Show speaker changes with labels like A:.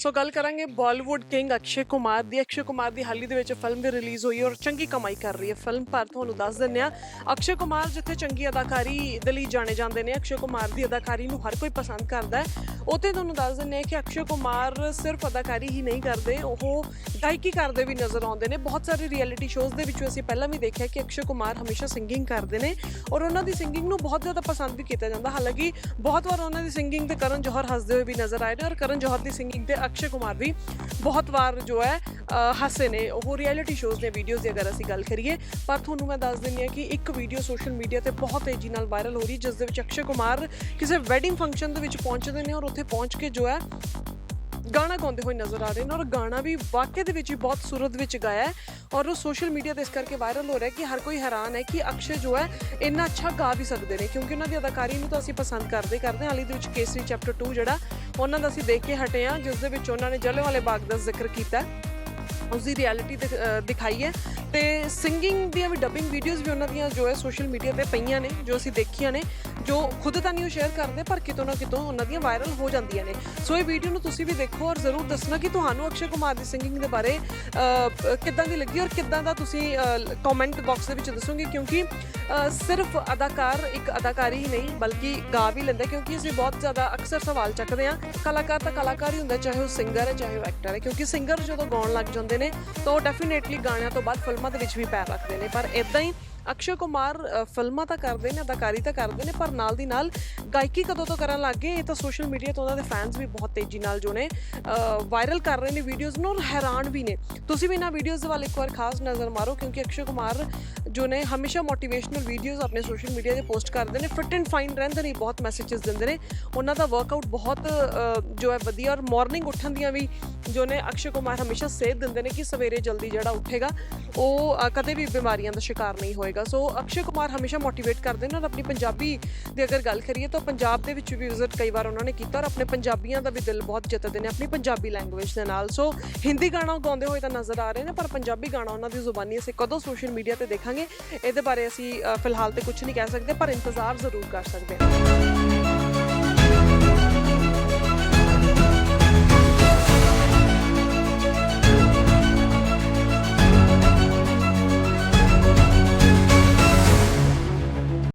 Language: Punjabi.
A: ਸੋ ਗੱਲ ਕਰਾਂਗੇ ਬਾਲੀਵੁੱਡ ਕਿੰਗ ਅਕਸ਼ੇ ਕੁਮਾਰ ਦੀ। ਅਕਸ਼ੇ ਕੁਮਾਰ ਦੀ ਹਾਲੀ ਦੇ ਵਿੱਚ ਫਿਲਮ ਵੀ ਰਿਲੀਜ਼ ਹੋਈ ਔਰ ਚੰਗੀ ਕਮਾਈ ਕਰ ਰਹੀ ਹੈ। ਫਿਲਮ ਪਰ ਤੁਹਾਨੂੰ ਦੱਸ ਦਿੰਦੇ ਆ ਅਕਸ਼ੇ ਕੁਮਾਰ ਜਿੱਥੇ ਚੰਗੀ ਅਦਾਕਾਰੀ ਦੇ ਲਈ ਜਾਣੇ ਜਾਂਦੇ ਨੇ, ਅਕਸ਼ੇ ਕੁਮਾਰ ਦੀ ਅਦਾਕਾਰੀ ਨੂੰ ਹਰ ਕੋਈ ਪਸੰਦ ਕਰਦਾ ਹੈ। ਉੱਥੇ ਤੁਹਾਨੂੰ ਦੱਸ ਦਿੰਦੇ ਆ ਕਿ ਅਕਸ਼ੇ ਕੁਮਾਰ ਸਿਰਫ ਅਦਾਕਾਰੀ ਹੀ ਨਹੀਂ ਕਰਦੇ, ਉਹ ਗਾਇਕੀ ਕਰਦੇ ਵੀ ਨਜ਼ਰ ਆਉਂਦੇ ਨੇ। ਬਹੁਤ ਸਾਰੇ ਰਿਐਲਿਟੀ ਸ਼ੋਜ਼ ਦੇ ਵਿੱਚ ਅਸੀਂ ਪਹਿਲਾਂ ਵੀ ਦੇਖਿਆ ਕਿ ਅਕਸ਼ੇ ਕੁਮਾਰ ਹਮੇਸ਼ਾ ਸਿੰਗਿੰਗ ਕਰਦੇ ਨੇ ਔਰ ਉਹਨਾਂ ਦੀ ਸਿੰਗਿੰਗ ਨੂੰ ਬਹੁਤ ਜ਼ਿਆਦਾ ਪਸੰਦ ਵੀ ਕੀਤਾ ਜਾਂਦਾ। ਹਾਲਾਂਕਿ ਬਹੁਤ ਵਾਰ ਉਹਨਾਂ ਦੀ ਸਿੰਗਿੰਗ ਤੇ ਕਰਨ ਜੋਹਰ ਹੱਸਦੇ ਹੋਏ ਵੀ ਨਜ਼ਰ ਆਏ ਨੇ ਔਰ ਕਰਨ ਜੋਹਰ ਦੀ ਸਿੰਗਿੰਗ ਤੇ ਅਕਸ਼ੇ ਕੁਮਾਰ ਵੀ ਬਹੁਤ ਵਾਰ ਜੋ ਹੈ ਹੱਸੇ ਨੇ। ਉਹ ਰਿਐਲਿਟੀ ਸ਼ੋਜ਼ ਦੇ ਵੀਡੀਓਜ਼ ਦੀ ਅਗਰ ਅਸੀਂ ਗੱਲ ਕਰੀਏ, ਪਰ ਤੁਹਾਨੂੰ ਮੈਂ ਦੱਸ ਦਿੰਦੀ ਹਾਂ ਕਿ ਇੱਕ ਵੀਡੀਓ ਸੋਸ਼ਲ ਮੀਡੀਆ ਤੇ ਬਹੁਤ ਤੇਜ਼ੀ ਨਾਲ ਵਾਇਰਲ ਹੋ ਰਹੀ, ਜਿਸ ਦੇ ਵਿੱਚ ਅਕਸ਼ੇ ਕੁਮਾਰ ਕਿਸੇ ਵੈਡਿੰਗ ਫੰਕਸ਼ਨ ਦੇ ਵਿੱਚ ਪਹੁੰਚਦੇ ਨੇ ਔਰ ਉੱਥੇ ਪਹੁੰਚ ਕੇ ਜੋ ਹੈ ਗਾਣਾ ਗਾਉਂਦੇ ਹੋਏ ਨਜ਼ਰ ਆ ਰਹੇ ਨੇ ਔਰ ਗਾਣਾ ਵੀ ਵਾਕਿਆ ਦੇ ਵਿੱਚ ਹੀ ਬਹੁਤ ਸੂਰਤ ਵਿੱਚ ਗਾਇਆ ਹੈ ਔਰ ਉਹ ਸੋਸ਼ਲ ਮੀਡੀਆ ਤੇ ਇਸ ਕਰਕੇ ਵਾਇਰਲ ਹੋ ਰਿਹਾ ਕਿ ਹਰ ਕੋਈ ਹੈਰਾਨ ਹੈ ਕਿ ਅਕਸ਼ੇ ਜੋ ਹੈ ਇੰਨਾ ਅੱਛਾ ਗਾ ਵੀ ਸਕਦੇ ਨੇ ਕਿਉਂਕਿ ਉਹਨਾਂ ਦੀ ਅਦਾਕਾਰੀ ਨੂੰ ਤਾਂ ਅਸੀਂ ਪਸੰਦ ਕਰਦੇ ਕਰਦੇ ਹਾਂ ਹਾਲੀ ਦੇ ਵਿੱਚ ਕੇਸਰੀ ਚੈਪਟਰ 2 ਜਿਹੜਾ ਉਹਨਾਂ ਦਾ ਅਸੀਂ ਦੇਖ ਕੇ ਹਟੇ ਹਾਂ ਜਿਸ ਦੇ ਵਿੱਚ ਉਹਨਾਂ ਨੇ ਜਲਿਆਂਵਾਲੇ ਬਾਗ ਦਾ ਜ਼ਿਕਰ ਕੀਤਾ ਹੈ। ਉਸ ਦੀ ਰਿਐਲਿਟੀ ਦਿਖਾਈ ਹੈ ਤੇ ਸਿੰਗਿੰਗ ਦੀਆਂ ਵੀ ਡੱਬਿੰਗ ਵੀਡੀਓਜ਼ ਵੀ ਉਹਨਾਂ ਦੀਆਂ ਜੋ ਹੈ ਸੋਸ਼ਲ ਮੀਡੀਆ ਤੇ ਪਈਆਂ ਨੇ, ਜੋ ਅਸੀਂ ਦੇਖੀਆਂ ਨੇ, ਜੋ ਖੁਦ ਤਾਂ ਨਹੀਂ ਉਹ ਸ਼ੇਅਰ ਕਰਦੇ, ਪਰ ਕਿਤੋਂ ਨਾ ਕਿਤੋਂ ਉਹਨਾਂ ਦੀਆਂ ਵਾਇਰਲ ਹੋ ਜਾਂਦੀਆਂ ਨੇ। ਸੋ ਇਹ ਵੀਡੀਓ ਨੂੰ ਤੁਸੀਂ ਵੀ ਦੇਖੋ ਔਰ ਜ਼ਰੂਰ ਦੱਸਣਾ ਕਿ ਤੁਹਾਨੂੰ ਅਕਸ਼ੇ ਕੁਮਾਰ ਦੀ ਸਿੰਗਿੰਗ ਦੇ ਬਾਰੇ ਕਿੱਦਾਂ ਦੀ ਲੱਗੀ ਔਰ ਕਿੱਦਾਂ ਦਾ ਤੁਸੀਂ ਕਮੈਂਟ ਬਾਕਸ ਦੇ ਵਿੱਚ ਦੱਸੋਗੇ, ਕਿਉਂਕਿ ਸਿਰਫ ਅਦਾਕਾਰ ਇੱਕ ਅਦਾਕਾਰੀ ਹੀ ਨਹੀਂ, ਬਲਕਿ ਗਾ ਵੀ ਲੈਂਦਾ ਕਿਉਂਕਿ ਅਸੀਂ ਬਹੁਤ ਜ਼ਿਆਦਾ ਅਕਸਰ ਸਵਾਲ ਚੱਕਦੇ ਹਾਂ। ਕਲਾਕਾਰ ਤਾਂ ਕਲਾਕਾਰ ਹੀ ਹੁੰਦਾ, ਚਾਹੇ ਉਹ ਸਿੰਗਰ ਹੈ, ਚਾਹੇ ਉਹ ਐਕਟਰ ਹੈ, ਕਿਉਂਕਿ ਸਿੰਗਰ ਜਦੋਂ ਗਾਉਣ ਲੱਗ ਜਾਂਦੇ ਨੇ, ਤਾਂ ਉਹ ਡੈਫੀਨੇਟਲੀ ਗਾਣਿਆਂ ਤੋਂ ਬਾਅਦ ਫਿਲਮਾਂ ਦੇ ਵਿੱਚ ਵੀ ਪੈਰ ਰੱਖਦੇ ਨੇ, ਪਰ ਇਦਾਂ ਹੀ ਅਕਸ਼ੇ ਕੁਮਾਰ ਫਿਲਮਾਂ ਤਾਂ ਕਰਦੇ ਨੇ, ਅਦਾਕਾਰੀ ਤਾਂ ਕਰਦੇ ਨੇ, ਪਰ ਨਾਲ ਦੀ ਨਾਲ ਗਾਇਕੀ ਕਦੋਂ ਤੋਂ ਕਰਨ ਲੱਗ ਗਏ, ਇਹ ਤਾਂ ਸੋਸ਼ਲ ਮੀਡੀਆ ਤੋਂ ਉਹਨਾਂ ਦੇ ਫੈਨਸ ਵੀ ਬਹੁਤ ਤੇਜ਼ੀ ਨਾਲ ਜੋ ਨੇ ਵਾਇਰਲ ਕਰ ਰਹੇ ਨੇ ਵੀਡੀਓਜ਼ ਨੂੰ ਔਰ ਹੈਰਾਨ ਵੀ ਨੇ। ਤੁਸੀਂ ਵੀ ਇਹਨਾਂ ਵੀਡੀਓਜ਼ ਵੱਲ ਇੱਕ ਵਾਰ ਖਾਸ ਨਜ਼ਰ ਮਾਰੋ, ਕਿਉਂਕਿ ਅਕਸ਼ੇ ਕੁਮਾਰ ਜੋ ਨੇ ਹਮੇਸ਼ਾ ਮੋਟੀਵੇਸ਼ਨਲ ਵੀਡੀਓਜ਼ ਆਪਣੇ ਸੋਸ਼ਲ ਮੀਡੀਆ ਤੇ ਪੋਸਟ ਕਰਦੇ ਨੇ ਫਿਟ ਐਂਡ ਫਾਈਨ ਰਹਿੰਦੇ ਨੇ, ਬਹੁਤ ਮੈਸੇजेस ਦਿੰਦੇ ਨੇ। ਉਹਨਾਂ ਦਾ ਵਰਕਆਊਟ ਬਹੁਤ ਜੋ ਹੈ ਵਧੀਆ ਔਰ ਮਾਰਨਿੰਗ ਉੱਠਣ ਦੀਆਂ ਵੀ ਜੋ ਨੇ ਅਕਸ਼ੇ ਕੁਮਾਰ ਹਮੇਸ਼ਾ ਸੇਧ ਦਿੰਦੇ ਨੇ ਕਿ ਸਵੇਰੇ ਜਲਦੀ ਜਿਹੜਾ ਉੱਠੇਗਾ। ਉਹ ਅ, ਕਦੇ ਵੀ ਬਿਮਾਰੀਆਂ ਦਾ ਸ਼ਿਕਾਰ ਨਹੀਂ ਹੋਏਗਾ। ਸੋ ਅਕਸ਼ੇ ਕੁਮਾਰ ਹਮੇਸ਼ਾ ਮੋਟੀਵੇਟ ਕਰਦੇ ਨੇ ਔਰ ਆਪਣੀ ਪੰਜਾਬੀ ਦੀ ਅਗਰ ਗੱਲ ਕਰੀਏ ਤਾਂ ਪੰਜਾਬ ਦੇ ਵਿੱਚ ਵੀ ਵਿਜ਼ਿਟ ਕਈ ਵਾਰ ਉਹਨਾਂ ਨੇ ਕੀਤਾ ਔਰ ਆਪਣੇ ਪੰਜਾਬੀਆਂ ਦਾ ਵੀ ਦਿਲ ਬਹੁਤ ਜਿੱਤਦੇ ਨੇ ਆਪਣੀ ਪੰਜਾਬੀ ਲੈਂਗੁਏਜ ਦੇ ਨਾਲ। ਸੋ ਹਿੰਦੀ ਗਾਣਾ ਉਹ ਗਾਉਂਦੇ ਹੋਏ ਤਾਂ ਨਜ਼ਰ ਆ ਰਹੇ ਨੇ ਪਰ ਪੰਜਾਬੀ ਗਾਣਾ ਉਹਨਾਂ ਦੀ ਜ਼ੁਬਾਨੀ ਅਸੀਂ ਕਦੋਂ ਸੋਸ਼ਲ ਮੀਡੀਆ ਤੇ ਦੇਖਾਂਗੇ। ਇਹਦੇ ਬਾਰੇ ਅਸੀਂ ਅ, ਫਿਲਹਾਲ ਤੇ ਕੁਝ ਨਹੀਂ ਕਹਿ ਸਕਦੇ ਪਰ ਇੰਤਜ਼ਾਰ ਜ਼ਰੂਰ ਕਰ ਸਕਦੇ ਹਾਂ।